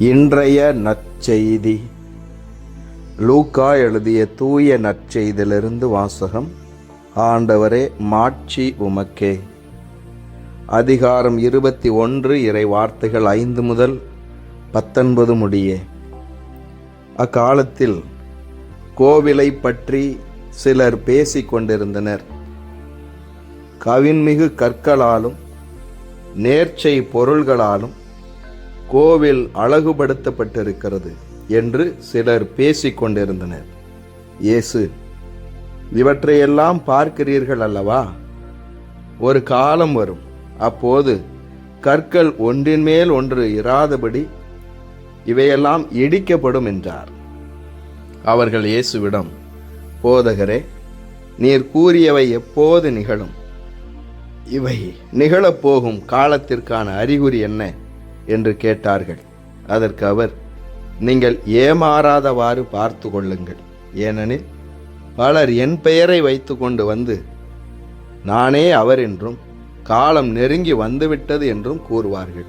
இன்றைய நற்செய்தி. லூக்கா எழுதிய தூய நற்செய்தியிலிருந்து வாசகம் ஆண்டவரே மாட்சி உமக்கே. அதிகாரம் இருபத்தி ஒன்று இறை வார்த்தைகள் ஐந்து முதல் பத்தொன்பது முடிய. அக்காலத்தில் கோவிலை பற்றி சிலர் பேசிக் கொண்டிருந்தனர். கவின்மிகு கற்களாலும் நேர்ச்சை பொருள்களாலும் கோவில் அழகுபடுத்தப்பட்டிருக்கிறது என்று சிலர் பேசிக் கொண்டிருந்தனர் இயேசு இவற்றையெல்லாம் பார்க்கிறீர்கள் அல்லவா? ஒரு காலம் வரும். அப்போது கற்கள் ஒன்றின் மேல் ஒன்று இராதபடி இவையெல்லாம் இடிக்கப்படும் என்றார். அவர்கள் இயேசுவிடம் போதகரே நீர் கூறியவை எப்போது நிகழும்? இவை நிகழப்போகும் காலத்திற்கான அறிகுறி என்ன? என்று கேட்டார்கள். அதற்கு அவர் நீங்கள் ஏமாறாதவாறு பார்த்து கொள்ளுங்கள். ஏனெனில் பலர் என் பெயரை வைத்து கொண்டு வந்து நானே அவர் என்றும் காலம் நெருங்கி வந்துவிட்டது என்றும் கூறுவார்கள்.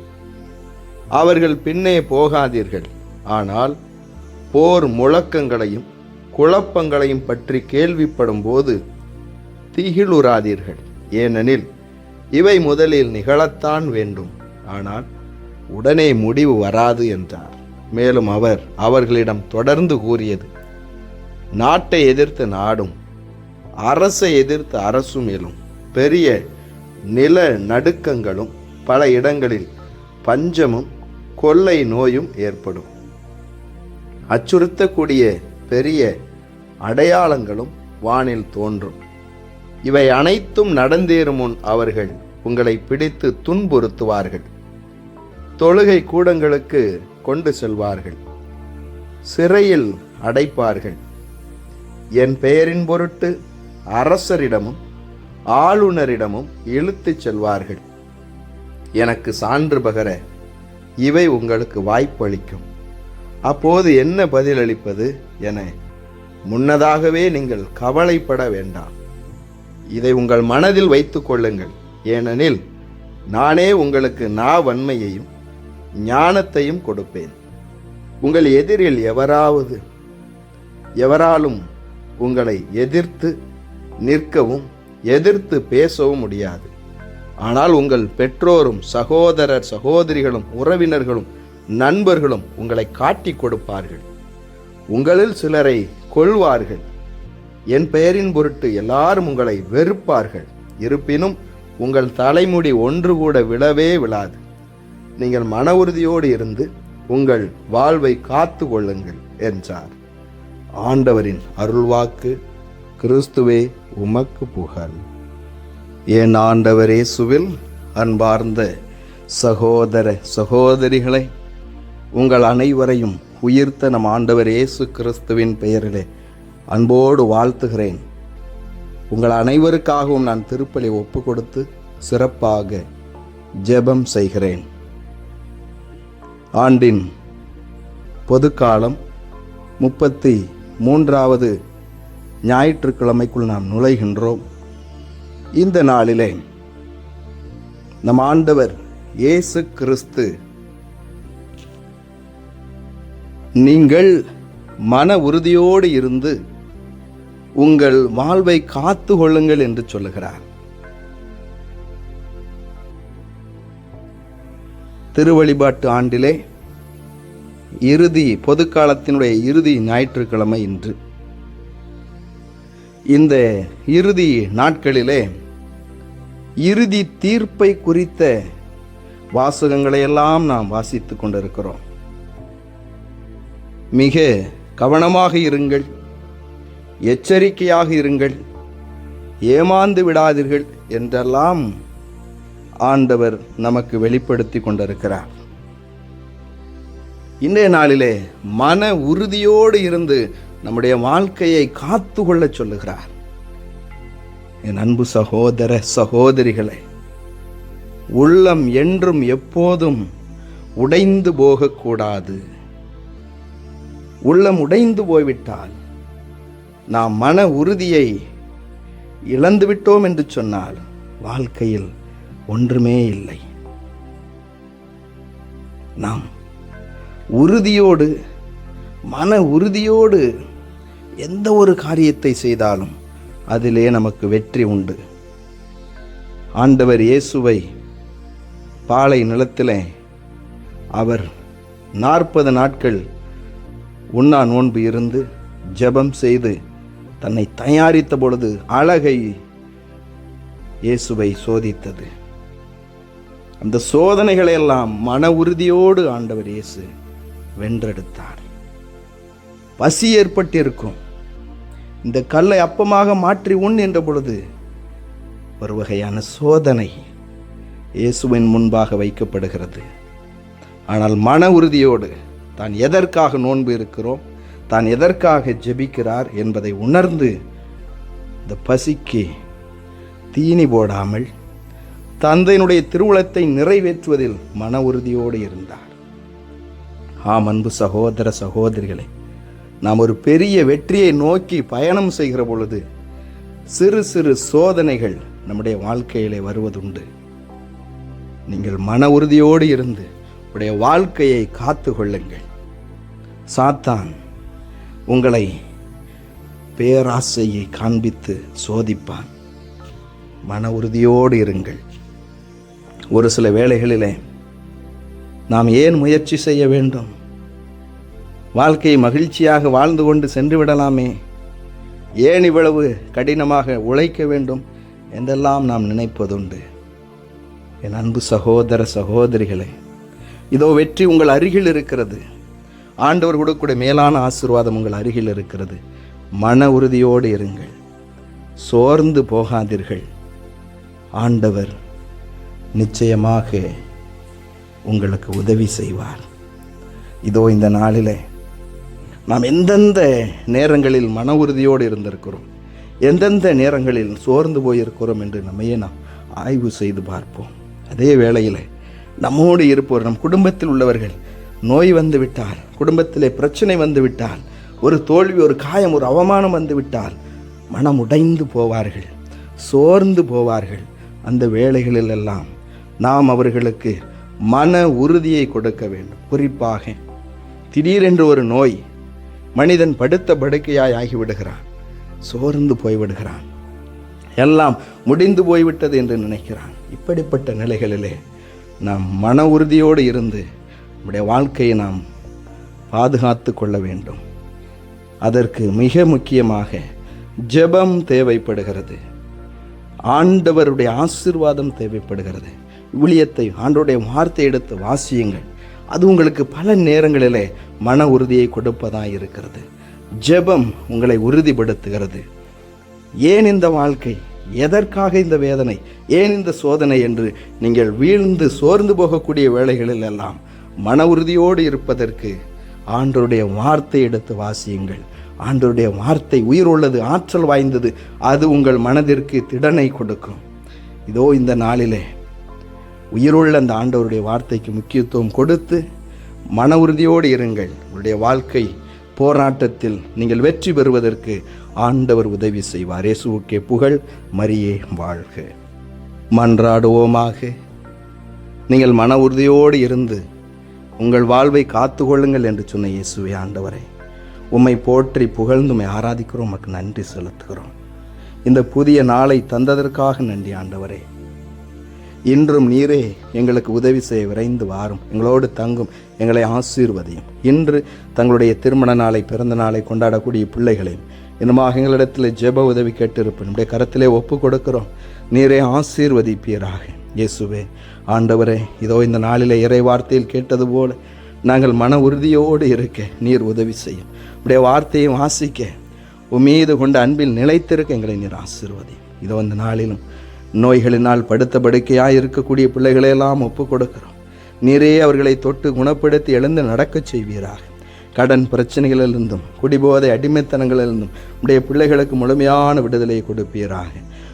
அவர்கள் பின்னே போகாதீர்கள். ஆனால் போர் முழக்கங்களையும் குழப்பங்களையும் பற்றி கேள்விப்படும் போது திகிலுறாதீர்கள். ஏனெனில் இவை முதலில் நிகழத்தான் வேண்டும். ஆனால் உடனே முடிவு வராது என்றார். மேலும் அவர் அவர்களிடம் தொடர்ந்து கூறியது நாட்டை எதிர்த்து நாடும் அரசை எதிர்த்து அரசும் எழும். பெரிய நில நடுக்கங்களும் பல இடங்களில் பஞ்சமும் கொள்ளை நோயும் ஏற்படும். அச்சுறுத்தக்கூடிய பெரிய அடையாளங்களும் வானில் தோன்றும். இவை அனைத்தும் நடந்தேறும் முன் அவர்கள் உங்களை பிடித்து துன்புறுத்துவார்கள். தொழுகை கூடங்களுக்கு கொண்டு செல்வார்கள். சிறையில் அடைப்பார்கள். என் பெயரின் பொருட்டு அரசரிடமும் ஆளுநரிடமும் இழுத்துச் செல்வார்கள். எனக்கு சான்று பகர இவை உங்களுக்கு வாய்ப்பளிக்கும். அப்போது என்ன பதிலளிப்பது என முன்னதாகவே நீங்கள் கவலைப்பட வேண்டாம். இதை உங்கள் மனதில் வைத்துக் கொள்ளுங்கள். ஏனெனில் நானே உங்களுக்கு நா வன்மையையும் ஞானத்தையும் கொடுப்பேன். உங்கள் எதிரில் எவராவது எவராலும் உங்களை எதிர்த்து நிற்கவும் எதிர்த்து பேசவும் முடியாது. ஆனால் உங்கள் பெற்றோரும் சகோதரர் சகோதரிகளும் உறவினர்களும் நண்பர்களும் உங்களை காட்டிக் கொடுப்பார்கள். உங்களில் சிலரை கொள்வார்கள் என் பெயரின் பொருட்டு எல்லாரும் உங்களை வெறுப்பார்கள். இருப்பினும் உங்கள் தலைமுடி ஒன்று கூட விழவே விழாது. நீங்கள் மன உறுதியோடு இருந்து உங்கள் வாழ்வை காத்து கொள்ளுங்கள் என்றார். ஆண்டவரின் அருள்வாக்கு கிறிஸ்துவே உமக்கு புகழ். என் ஆண்டவரே சுவில் அன்பார்ந்த சகோதர சகோதரிகளை உங்கள் அனைவரையும் உயிர்த்த நம் ஆண்டவர் இயேசு கிறிஸ்துவின் பெயரிலே அன்போடு வாழ்த்துகிறேன். உங்கள் அனைவருக்காகவும் நான் திருப்பலி ஒப்பு கொடுத்து சிறப்பாக ஜெபம் செய்கிறேன். ஆண்டின் பொதுக்காலம் முப்பத்தி மூன்றாவது ஞாயிற்றுக்கிழமைக்குள் நாம் நுழைகின்றோம். இந்த நாளிலே நம் ஆண்டவர் இயேசு கிறிஸ்து நீங்கள் மன உறுதியோடு இருந்து உங்கள் வாழ்வை காத்து கொள்ளுங்கள் என்று சொல்லுகிறார். திருவழிபாட்டு ஆண்டிலே இறுதி பொது காலத்தினுடைய இறுதி ஞாயிற்றுக்கிழமை இன்று. இந்த இறுதி நாட்களிலே இறுதி தீர்ப்பை குறித்த வாசகங்களை எல்லாம் நாம் வாசித்துக் கொண்டிருக்கிறோம். மிக கவனமாக இருங்கள் எச்சரிக்கையாக இருங்கள் ஏமாந்து விடாதீர்கள் என்றெல்லாம் ஆண்டவர் நமக்கு வெளிப்படுத்தி கொண்டிருக்கிறார். இன்றைய நாளிலே மன உறுதியோடு இருந்து நம்முடைய வாழ்க்கையை காத்து கொள்ள சொல்லுகிறார். என் அன்பு சகோதர சகோதரிகளை உள்ளம் என்றும் எப்போதும் உடைந்து போகக்கூடாது. உள்ளம் உடைந்து போய்விட்டால் நாம் மன உறுதியை இழந்துவிட்டோம் என்று சொன்னால் வாழ்க்கையில் ஒன்றுமே இல்லை. நாம் உறுதியோடு மன உறுதியோடு எந்த ஒரு காரியத்தை செய்தாலும் அதிலே நமக்கு வெற்றி உண்டு. ஆண்டவர் இயேசுவை பாலை நிலத்திலே அவர் நாற்பது நாட்கள் உண்ணா நோன்பு இருந்து ஜெபம் செய்து தன்னை தயாரித்த பொழுது அழகை இயேசுவை சோதித்தது. அந்த சோதனைகளை எல்லாம் மன உறுதியோடு ஆண்டவர் இயேசு வென்றெடுத்தார். பசி ஏற்பட்டிருக்கும். இந்த கல்லை அப்பமாக மாற்றி உண் என்ற பொழுது ஒரு வகையான சோதனை இயேசுவின் முன்பாக வைக்கப்படுகிறது. ஆனால் மன உறுதியோடு தான் எதற்காக நோன்பு இருக்கிறோம் தான் எதற்காக ஜெபிக்கிறார் என்பதை உணர்ந்து இந்த பசிக்கு தீனி போடாமல் தந்தையினுடைய திருவுளத்தை நிறைவேற்றுவதில் மன உறுதியோடு இருந்தார். ஆம் அன்பு சகோதர சகோதரிகளை நாம் ஒரு பெரிய வெற்றியை நோக்கி பயணம் செய்கிற பொழுது சிறு சிறு சோதனைகள் நம்முடைய வாழ்க்கையிலே வருவதுண்டு. நீங்கள் மன உறுதியோடு இருந்து உடைய வாழ்க்கையை காத்து கொள்ளுங்கள். சாத்தான் உங்களை பேராசையை காண்பித்து சோதிப்பான். மன உறுதியோடு இருங்கள். ஒரு சில வேளைகளிலே நாம் ஏன் முயற்சி செய்ய வேண்டும்? வாழ்க்கையை மகிழ்ச்சியாக வாழ்ந்து கொண்டு சென்று விடலாமே. ஏன் இவ்வளவு கடினமாக உழைக்க வேண்டும் என்றெல்லாம் நாம் நினைப்பதுண்டு. என் அன்பு சகோதர சகோதரிகளே இதோ வெற்றி உங்கள் அருகில் இருக்கிறது. ஆண்டவர் கொடுக்கூடிய மேலான ஆசீர்வாதம் உங்கள் அருகில் இருக்கிறது. மன உறுதியோடு இருங்கள். சோர்ந்து போகாதீர்கள். ஆண்டவர் நிச்சயமாக உங்களுக்கு உதவி செய்வார். இதோ இந்த நாளிலே நாம் எந்தெந்த நேரங்களில் மன உறுதியோடு இருந்திருக்கிறோம் எந்தெந்த நேரங்களில் சோர்ந்து போயிருக்கிறோம் என்று நம்மையே நாம் ஆய்வு செய்து பார்ப்போம். அதே வேளையில் நம்மோடு இருப்போர் நம் குடும்பத்தில் உள்ளவர்கள் நோய் வந்துவிட்டால் குடும்பத்திலே பிரச்சனை வந்து விட்டால் ஒரு தோல்வி ஒரு காயம் ஒரு அவமானம் வந்து விட்டால் மனம் உடைந்து போவார்கள் சோர்ந்து போவார்கள். அந்த வேளைகளில் எல்லாம் நாம் அவர்களுக்கு மன உறுதியை கொடுக்க வேண்டும். குறிப்பாக திடீரென்று ஒரு நோய் மனிதன் படுத்த படுக்கையாய் ஆகிவிடுகிறான். சோர்ந்து போய்விடுகிறான். எல்லாம் முடிந்து போய்விட்டது என்று நினைக்கிறான். இப்படிப்பட்ட நிலைகளிலே நாம் மன உறுதியோடு இருந்து நம்முடைய வாழ்க்கையை நாம் பாதுகாத்து கொள்ள வேண்டும். அதற்கு மிக முக்கியமாக ஜெபம் தேவைப்படுகிறது. ஆண்டவருடைய ஆசீர்வாதம் தேவைப்படுகிறது. ஊழியத்தை ஆண்டோடைய வார்த்தை எடுத்து வாசியுங்கள். அது உங்களுக்கு பல நேரங்களிலே மன உறுதியை கொடுப்பதாக இருக்கிறது. ஜெபம் உங்களை உறுதிப்படுத்துகிறது. ஏன் இந்த வாழ்க்கை? எதற்காக இந்த வேதனை? ஏன் இந்த சோதனை என்று நீங்கள் வீழ்ந்து சோர்ந்து போகக்கூடிய வேலைகளில் எல்லாம் மன உறுதியோடு இருப்பதற்கு ஆண்டருடைய வார்த்தை எடுத்து வாசியுங்கள். ஆண்டருடைய வார்த்தை உயிர் உள்ளது ஆற்றல் வாய்ந்தது அது உங்கள் மனதிற்கு திடனை கொடுக்கும். இதோ இந்த நாளிலே உயிருள்ள அந்த ஆண்டவருடைய வார்த்தைக்கு முக்கியத்துவம் கொடுத்து மன உறுதியோடு இருங்கள். உங்களுடைய வாழ்க்கை போராட்டத்தில் நீங்கள் வெற்றி பெறுவதற்கு ஆண்டவர் உதவி செய்வார். இயேசுவுக்கே புகழ் மரியே வாழ்க. மன்றாடுவோமாக. நீங்கள் மன உறுதியோடு இருந்து உங்கள் வாழ்வை காத்துக்கொள்ளுங்கள் என்று சொன்ன இயேசுவே ஆண்டவரே. உம்மை போற்றி புகழ்ந்து உம்மை ஆராதிக்கிறோம். உமக்கு நன்றி செலுத்துகிறோம். இந்த புதிய நாளை தந்ததற்காக நன்றி ஆண்டவரே. இன்றும் நீரே எங்களுக்கு உதவி செய்ய விரைந்து வாரும். எங்களோடு தங்கும் எங்களை ஆசீர்வதியும். இன்று தங்களுடைய திருமண நாளை பிறந்த நாளை கொண்டாடக்கூடிய பிள்ளைகளையும் இன்னுமாக எங்களிடத்தில் ஜெப உதவி கேட்டிருப்போம். நம்முடைய கரத்திலே ஒப்பு கொடுக்கிறோம். நீரே ஆசீர்வதிப்பீராக. இயேசுவே ஆண்டவரே இதோ இந்த நாளிலே இறை வார்த்தையில் கேட்டது போல நாங்கள் மன உறுதியோடு இருக்க நீர் உதவி செய்யும். உடைய வார்த்தையை வாசிக்க உமீது கொண்ட அன்பில் நிலைத்திருக்க எங்களை நீர் ஆசீர்வதி. இதோ இந்த நாளிலும் நோய்களினால் படுத்த படுக்கையாக இருக்கக்கூடிய பிள்ளைகளையெல்லாம் ஒப்புக் கொடுக்கிறோம் நீரே அவர்களை தொட்டு குணப்படுத்தி எழுந்து நடக்கச் செய்வீராக. கடன் பிரச்சனைகளிலிருந்தும் குடிபோதை அடிமைத்தனங்களிலிருந்தும் உடைய பிள்ளைகளுக்கு முழுமையான விடுதலையை கொடுப்பீராக.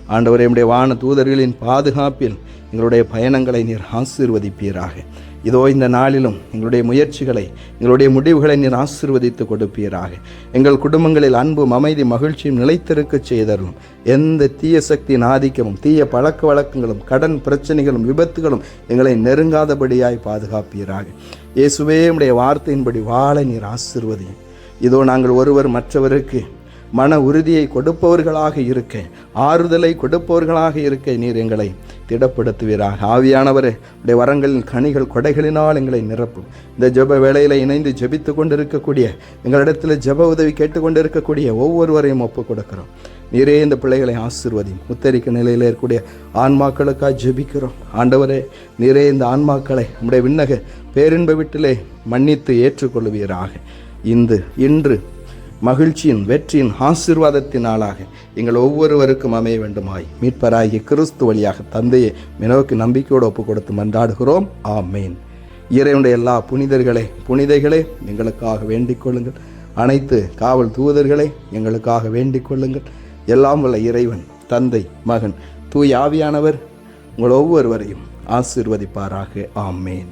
ஆண்டவரே உடைய வான தூதர்களின் பாதுகாப்பில் எங்களுடைய பயணங்களை நீர் ஆசீர்வதிப்பீராக. இதோ இந்த நாளிலும் எங்களுடைய முயற்சிகளை எங்களுடைய முடிவுகளை நீர் ஆசீர்வதித்து கொடுப்பீராக. எங்கள் குடும்பங்களில் அன்பும் அமைதி மகிழ்ச்சியும் நிலைத்திருக்கச் செய்தரும் எந்த தீய சக்தியின் ஆதிக்கமும் தீய பழக்க வழக்கங்களும் கடன் பிரச்சனைகளும் விபத்துகளும் எங்களை நெருங்காதபடியாய் பாதுகாப்பீராக. இயேசுவே உடைய வார்த்தையின்படி வாழ நீர் ஆசிர்வதியும். இதோ நாங்கள் ஒருவர் மற்றவருக்கு மன உறுதியை கொடுப்பவர்களாக இருக்க ஆறுதலை கொடுப்பவர்களாக இருக்க நீர் எங்களை திடப்படுத்துவீராக. ஆவியானவரே உடைய வரங்களின் கனிகள் கொடைகளினால் எங்களை நிரப்பும். இந்த ஜெப வேலையில் இணைந்து ஜெபித்து கொண்டிருக்கக்கூடிய எங்களிடத்தில் ஜெப உதவி கேட்டுக்கொண்டிருக்கக்கூடிய ஒவ்வொருவரையும் ஒப்புக் கொடுக்கிறோம். நீரே இந்த பிள்ளைகளை ஆசிர்வதியும். உத்தரிக்க நிலையில் இருக்கக்கூடிய ஆன்மாக்களுக்காக ஜெபிக்கிறோம். ஆண்டவரே நீரே இந்த ஆன்மாக்களை நம்முடைய விண்ணக பேரின்ப வீட்டிலே மன்னித்து ஏற்றுக்கொள்வீராக இந்து இன்று மகிழ்ச்சியின் வெற்றியின் ஆசீர்வாதத்தின் ஆளாக எங்கள் ஒவ்வொருவருக்கும் அமைய வேண்டுமாய் மீட்பராகிய கிறிஸ்து வழியாக தந்தையை மினவுக்கு நம்பிக்கையோடு ஒப்பு கொடுத்து மன்றாடுகிறோம். ஆமேன். இறைவனுடைய எல்லா புனிதர்களே புனிதைகளே எங்களுக்காக வேண்டிக் கொள்ளுங்கள். அனைத்து காவல் தூதர்களே எங்களுக்காக வேண்டிக் கொள்ளுங்கள். எல்லாம் உள்ள இறைவன் தந்தை மகன் தூய் ஆவியானவர் உங்கள் ஒவ்வொருவரையும் ஆசீர்வதிப்பாராக. ஆமேன்.